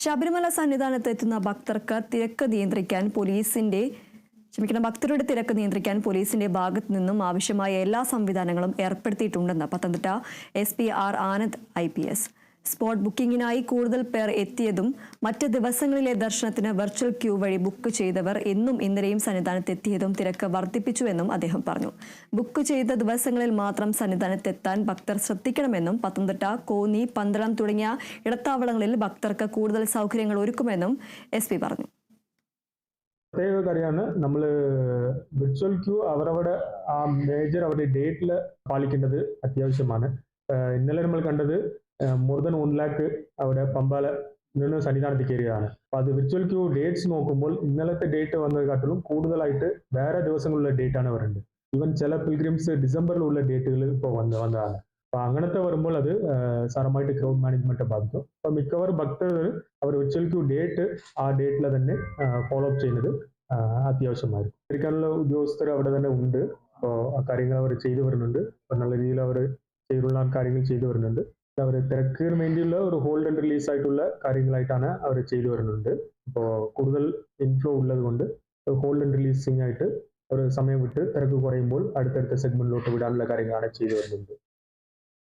ശബരിമല സന്നിധാനത്ത് എത്തുന്ന ഭക്തർക്ക് തിരക്ക് നിയന്ത്രിക്കാൻ പോലീസിന്റെ ക്ഷമിക്കണം ഭക്തരുടെ തിരക്ക് നിയന്ത്രിക്കാൻ പോലീസിന്റെ ഭാഗത്തു നിന്നും ആവശ്യമായ എല്ലാ സംവിധാനങ്ങളും ഏർപ്പെടുത്തിയിട്ടുണ്ടെന്ന് Pathanamthitta S P R Anand I P S. Spot ബുക്കിംഗിനായി കൂടുതൽ പേർ എത്തിയതും മറ്റ് ദിവസങ്ങളിലെ ദർശനത്തിന് വെർച്വൽ ക്യൂ വഴി ബുക്ക് ചെയ്തവർ എന്നും ഇന്നലെയും സന്നിധാനത്ത് എത്തിയതും തിരക്ക് വർദ്ധിപ്പിച്ചുവെന്നും അദ്ദേഹം പറഞ്ഞു. ബുക്ക് ചെയ്ത ദിവസങ്ങളിൽ മാത്രം സന്നിധാനത്തെത്താൻ ഭക്തർ ശ്രദ്ധിക്കണമെന്നും പത്തനംതിട്ട കോന്നി പന്തളം തുടങ്ങിയ ഇടത്താവളങ്ങളിൽ ഭക്തർക്ക് കൂടുതൽ സൗകര്യങ്ങൾ ഒരുക്കുമെന്നും എസ് പറഞ്ഞു. പ്രത്യേക കാര്യമാണ് നമ്മൾ വിർച്വൽ ക്യൂ അവരവിടെ ആ മേജർ അവരുടെ ഡേറ്റിൽ പാലിക്കേണ്ടത് അത്യാവശ്യമാണ്. ഇന്നലെ നമ്മൾ കണ്ടത് മോർ ദൻ വൺ ലാക്ക് അവിടെ പമ്പാല സന്നിധാനത്ത് കയറിയതാണ്. അപ്പൊ അത് വിർച്വൽ ക്യൂ ഡേറ്റ്സ് നോക്കുമ്പോൾ ഇന്നലത്തെ ഡേറ്റ് വന്നതിനെക്കാട്ടിലും കൂടുതലായിട്ട് വേറെ ദിവസങ്ങളിലുള്ള ഡേറ്റ് ആണ് വരുന്നത് ഈവൻ ചില പിൽഗ്രിംസ് ഡിസംബറിലുള്ള ഡേറ്റുകൾ ഇപ്പോൾ വന്ന് വന്നതാണ്. അപ്പൊ അങ്ങനത്തെ വരുമ്പോൾ അത് സാറമായിട്ട് ക്രൗഡ് മാനേജ്മെന്റ് ബാധിക്കും. അപ്പൊ മിക്കവാറും ഭക്തർ അവർ വിർച്വൽ ക്യൂ ഡേറ്റ് ആ ഡേറ്റിൽ തന്നെ ഫോളോ അപ്പ് ചെയ്യുന്നത് അത്യാവശ്യമായിരിക്കും. ഇരിക്കാനുള്ള ഉദ്യോഗസ്ഥർ അവിടെ തന്നെ ഉണ്ട്. അപ്പോൾ ആ കാര്യങ്ങൾ അവർ ചെയ്തു വരുന്നുണ്ട്. നല്ല രീതിയിൽ അവർ ചെയ്തുള്ള കാര്യങ്ങൾ ചെയ്തു വരുന്നുണ്ട്. അവർ തിരക്കിന് വേണ്ടിയുള്ള ഒരു ഹോൾഡ് ആൻഡ് റിലീസ് ആയിട്ടുള്ള കാര്യങ്ങളായിട്ടാണ് അവർ ചെയ്തു വരുന്നുണ്ട് അപ്പോൾ കൂടുതൽ ഇൻഫ്ലോ ഉള്ളത് കൊണ്ട് ഹോൾഡ് ആൻഡ് റിലീസിംഗ് ആയിട്ട് ഒരു സമയം വിട്ട് തിരക്ക് കുറയുമ്പോൾ അടുത്തടുത്ത സെഗ്മെന്റിലോട്ട് വിടാനുള്ള കാര്യങ്ങളാണ് ചെയ്തു വരുന്നത്